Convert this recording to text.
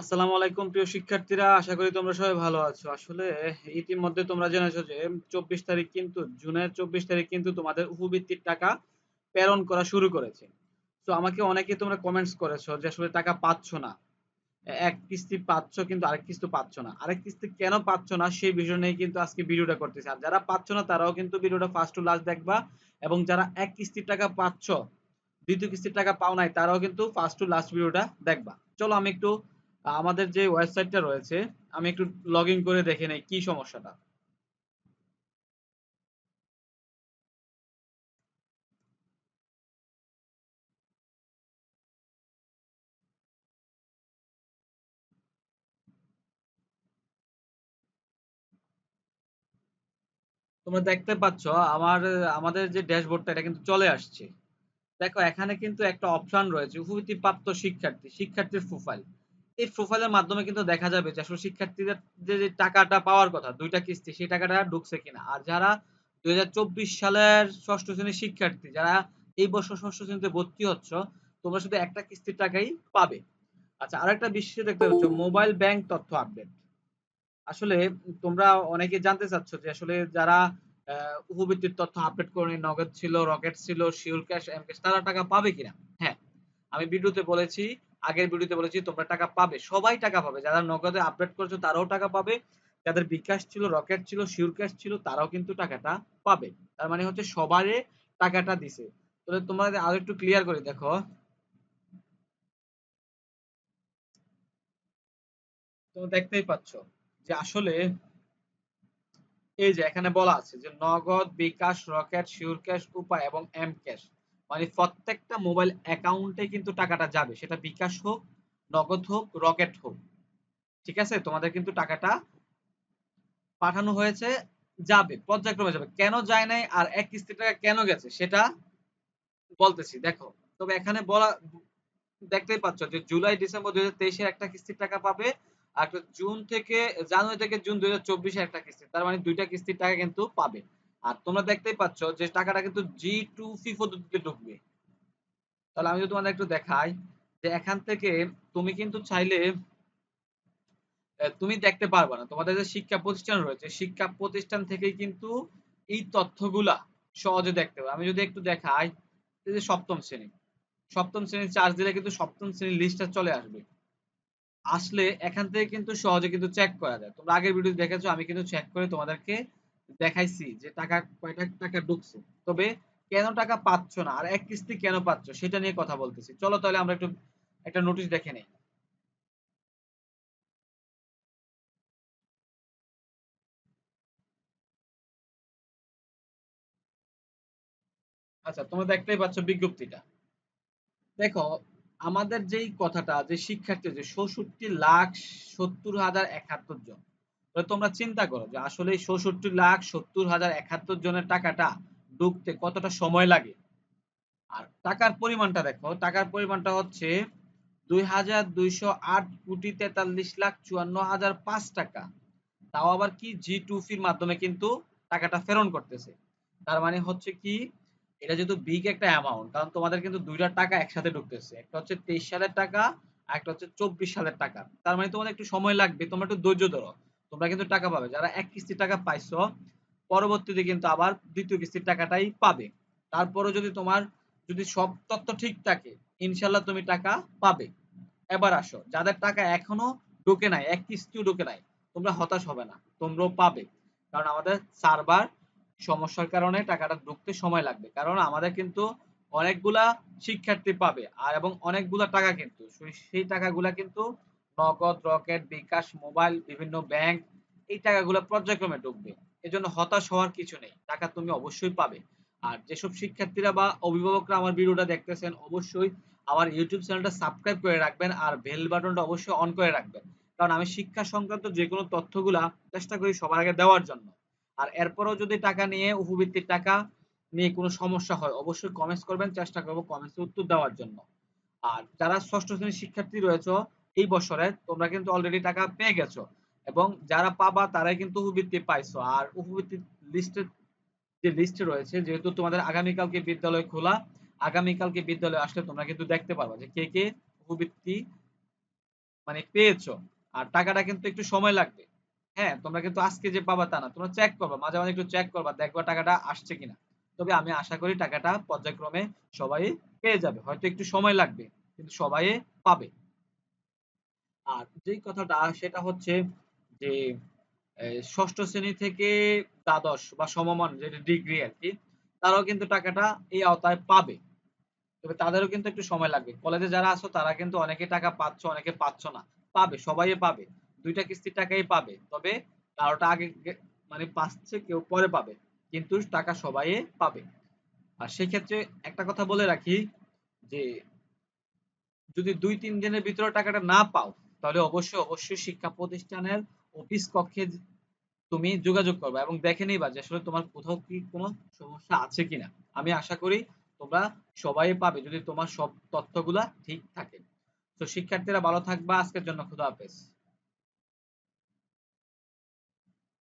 আসসালামু আলাইকুম, প্রিয় শিক্ষার্থীরা। আশা করি তোমরা সবাই ভালো আছো। আসলে, ইতিমধ্যে তোমরা জেনেছো যে, চব্বিশ তারিখ কিন্তু, জুনের চব্বিশ তারিখ কিন্তু তোমাদের উপবৃত্তির টাকা প্রেরণ করা শুরু করেছে। তো আমাকে অনেকে তোমরা কমেন্টস করেছ যে, আসলে টাকা পাচ্ছ না। এক কিস্তি পাচ্ছ কিন্তু আরেক কিস্তি পাচ্ছ না। আরেক কিস্তি কেন পাচ্ছ না, সেই বিষয় নিয়ে কিন্তু আজকে ভিডিওটা করতেছি। আর যারা পাচ্ছ না, তারাও কিন্তু ভিডিওটা ফার্স্ট টু লাস্ট দেখবা। এবং যারা এক কিস্তির টাকা পাচ্ছ, দ্বিতীয় কিস্তির টাকা পাও নাই, তারাও কিন্তু ফার্স্ট টু লাস্ট ভিডিওটা দেখবা। চলো, আমি একটু আমাদের যে ওয়েবসাইটটা রয়েছে, আমি একটু লগ করে দেখে নেই, কি সমস্যাটা? তোমরা দেখতে পাচ্ছ, আমার, আমাদের যে ড্যাশবোর্ডটা, এটা কিন্তু চলে আসছে। দেখো, এখানে কিন্তু একটা অপশন রয়েছে উপবৃত্তি প্রাপ্ত শিক্ষার্থী, শিক্ষার্থীর প্রোফাইল এই প্রোফাইলের মাধ্যমে কিন্তু দেখা যাবে যে আসলে শিক্ষার্থীদের যে টাকাটা পাওয়ার কথা, দুইটা কিস্তি, সেই টাকাটা ঢুকছে কিনা। আর যারা দুই সালের ষষ্ঠ শ্রেণির শিক্ষার্থী, যারা এই বছর ষষ্ঠ শ্রেণীতে ভর্তি হচ্ছ, তোমরা শুধু একটা কিস্তির টাকাই পাবে। আচ্ছা আরেকটা বিষয় দেখতে পাচ্ছ, মোবাইল ব্যাংক তথ্য আপডেট। আসলে তোমরা অনেকে জানতে চাচ্ছ যে আসলে যারা উপবৃত্তির তথ্য আপডেট করে নগদ ছিল, রকেট ছিল, শিওর ক্যাশ, এম ক্যাশ, তারা টাকা পাবে কিনা? হ্যাঁ আমি ভিডিওতে বলেছি আগের ভিডিওতে বলেছি, তোমরা টাকা পাবে। সবাই টাকা পাবে। যারা নগদে আপডেট করছ, তারাও টাকা পাবে। যাদের বিকাশ ছিল রকেট ছিল শিওর ক্যাশ ছিল, তারাও কিন্তু টাকাটা পাবে। তার মানে হচ্ছে সবারে টাকাটা দিছে। তাহলে তোমরা আরও একটু ক্লিয়ার করে দেখো। তোমরা দেখতেই পাচ্ছ যে আসলে এই যে এখানে বলা আছে যে নগদ বিকাশ রকেট শিওর ক্যাশ উপায় এবং এম ক্যাশ মানে প্রত্যেকটা মোবাইল অ্যাকাউন্টে কিন্তু টাকাটা যাবে। সেটা বিকাশ হোক, নগদ হোক রকেট হোক। ঠিক আছে? তোমাদের কিন্তু টাকাটা পাঠানো হয়েছে, যাবে, পর্যায়ক্রমে যাবে। কেন যায় নাই আর এক কিস্তি টাকা কেন গেছে সেটা বলতেছি। দেখো, তবে এখানে বলা, দেখতেই পাচ্ছ যে জুলাই, ডিসেম্বর দুই হাজার একটা কিস্তির টাকা পাবে আর জুন থেকে, জানুয়ারি থেকে জুন দুই হাজার একটা কিস্তি। তার মানে দুইটা কিস্তির টাকা কিন্তু পাবে। আর তোমরা দেখতেই পাচ্ছ যে টাকাটা কিন্তু জি টু ফি পদ্ধতিতে ঢুকবে। তাহলে আমি যদি তোমাদের একটু দেখাই যে এখান থেকে তুমি কিন্তু চাইলে তুমি দেখতে পারবে না। তোমাদের যে শিক্ষা প্রতিষ্ঠান রয়েছে, শিক্ষা প্রতিষ্ঠান থেকেই কিন্তু এই তথ্যগুলা সহজে দেখতে পাবে আমি যদি একটু দেখাই যে সপ্তম শ্রেণি, সপ্তম শ্রেণির চার্জ দিলে কিন্তু সপ্তম শ্রেণির লিস্টটা চলে আসবে। আসলে এখান থেকে কিন্তু সহজে কিন্তু চেক করা যায়। তোমরা আগের ভিডিও দেখেছ, আমি কিন্তু চেক করে তোমাদেরকে দেখাইছি যে টাকা, কয়টা টাকা ঢুকছে। তবে কেন টাকা পাচ্ছ না? আর এক কিস্তি কেন পাচ্ছ? সেটা নিয়ে কথা বলতেছি। চলো তাহলে আমরা একটু, একটা নোটিশ দেখে নেই। আচ্ছা তোমরা দেখতেই পাচ্ছ বিজ্ঞপ্তিটা। দেখো, আমাদের যেই কথাটা, যে শিক্ষার্থী, যে চৌষট্টি লাখ সত্তর হাজার একাত্তর জন। তোমরা চিন্তা করো যে আসলে এই ষষট্টি লাখ সত্তর হাজার একাত্তর জনের টাকাটা ঢুকতে কতটা সময় লাগে? আর টাকার পরিমাণটা দেখো, টাকার পরিমাণটা হচ্ছে দুই হাজার দুইশো আট কোটি তেতাল্লিশ লাখ চুয়ান্ন হাজার পাঁচ টাকা। তাও আবার কি জি টু ফির মাধ্যমে কিন্তু টাকাটা ফেরন করতেছে। তার মানে হচ্ছে কি, এটা যেহেতু বিগ একটা অ্যামাউন্ট কারণ তোমাদের কিন্তু দুইটা টাকা একসাথে ঢুকতেছে। একটা হচ্ছে তেইশ সালের টাকা আর একটা হচ্ছে চব্বিশ সালের টাকা। তার মানে তোমাদের একটু সময় লাগবে, তোমরা একটু ধৈর্য ধরো। তোমরা কিন্তু টাকা পাবে। যারা এক কিস্তির টাকা পাইছো, পরবর্তীতে কিন্তু আবার দ্বিতীয় কিস্তির টাকাটাই পাবে। তারপরে যদি তোমার, যদি সব তথ্য ঠিক থাকে ইনশাল্লাহ তুমি টাকা পাবে। এবার আসো, যাদের টাকা এখনও ঢুকে নাই, এক কিস্তিও ঢুকে নাই, তোমরা হতাশ হবে না, তোমরাও পাবে। কারণ আমাদের সার্ভার সমস্যার কারণে টাকাটা ঢুকতে সময় লাগবে। কারণ আমাদের কিন্তু অনেকগুলা শিক্ষার্থী পাবে, আর এবং অনেকগুলা টাকা কিন্তু সেই টাকাগুলা কিন্তু নগদ, রকেট, বিকাশ, মোবাইল, বিভিন্ন ব্যাংক, এই টাকাগুলো পর্যায়ক্রমে ঢুকবে। এজন্য হতাশ হওয়ার কিছু নেই। টাকা তুমি অবশ্যই পাবে। আর যেসব শিক্ষার্থীরা বা অভিভাবকরা আমার ভিডিওটা দেখতেছেন, অবশ্যই আমার ইউটিউব চ্যানেলটা সাবস্ক্রাইব করে রাখবেন আর বেল বাটনটা অবশ্যই অন করে রাখবেন। কারণ আমি শিক্ষা সংক্রান্ত যে কোনো তথ্যগুলা চেষ্টা করি সবার আগে দেওয়ার জন্য। আর এরপরেও যদি টাকা নিয়ে, উপবৃত্তির টাকা নিয়ে কোনো সমস্যা হয়, অবশ্যই কমেন্টস করবেন। চেষ্টা করব কমেন্টসে উত্তর দেওয়ার জন্য। আর যারা ষষ্ঠ শ্রেণির শিক্ষার্থী রয়েছে এই বছরে তোমরা কিন্তু অলরেডি টাকা পেয়ে গেছো। এবং যারা পাবা তারাই কিন্তু উপবৃত্তি পাইছো। আর উপবৃত্তি লিস্টের যে লিস্টে রয়েছে, যেহেতু তোমাদের আগামীকালকে বিদ্যালয় খোলা, আগামীকালকে বিদ্যালয়ে আসলে তোমরা কিন্তু দেখতে পারবা যে কে কে উপবৃত্তি মানে পেয়েছ। আর টাকাটা কিন্তু একটু সময় লাগবে। হ্যাঁ তোমরা কিন্তু আজকে যে পাবা তা না, তোমরা চেক করবা, মাঝে মাঝে একটু চেক করবা, দেখবা টাকাটা আসছে কিনা। তবে আমি আশা করি টাকাটা পর্যায়ক্রমে সবাই পেয়ে যাবে। হয়তো একটু সময় লাগবে, কিন্তু সবাই পাবে। আর যেই কথাটা, সেটা হচ্ছে যে ষষ্ঠ শ্রেণি থেকে দ্বাদশ বা সমমান যেটা ডিগ্রি আর কি তারাও কিন্তু টাকাটা এই আওতায় পাবে। তবে তাদেরও কিন্তু একটু সময় লাগবে। কলেজে যারা আছো, তারা কিন্তু অনেকে টাকা পাচ্ছ, অনেকে পাচ্ছ না। পাবে সবাই পাবে। দুইটা কিস্তির টাকাই পাবে। তবে কারোটা আগে মানে পাচ্ছে, কেউ পরে পাবে। কিন্তু টাকা সবাই পাবে। আর সেই ক্ষেত্রে একটা কথা বলে রাখি যে, যদি দুই তিন দিনের ভিতরে টাকাটা না পাও তাহলে অবশ্যই অবশ্যই শিক্ষা প্রতিষ্ঠানের অফিস কক্ষে তুমি যোগাযোগ করবে এবং দেখে নিবা যে আসলে তোমার কোথাও কি কোনো সমস্যা আছে কিনা। আমি আশা করি তোমরা সবাই পাবে যদি তোমার সব তথ্যগুলা ঠিক থাকে। তো শিক্ষার্থীরা ভালো থাকবা। আজকের জন্য খুদা হাফেজ।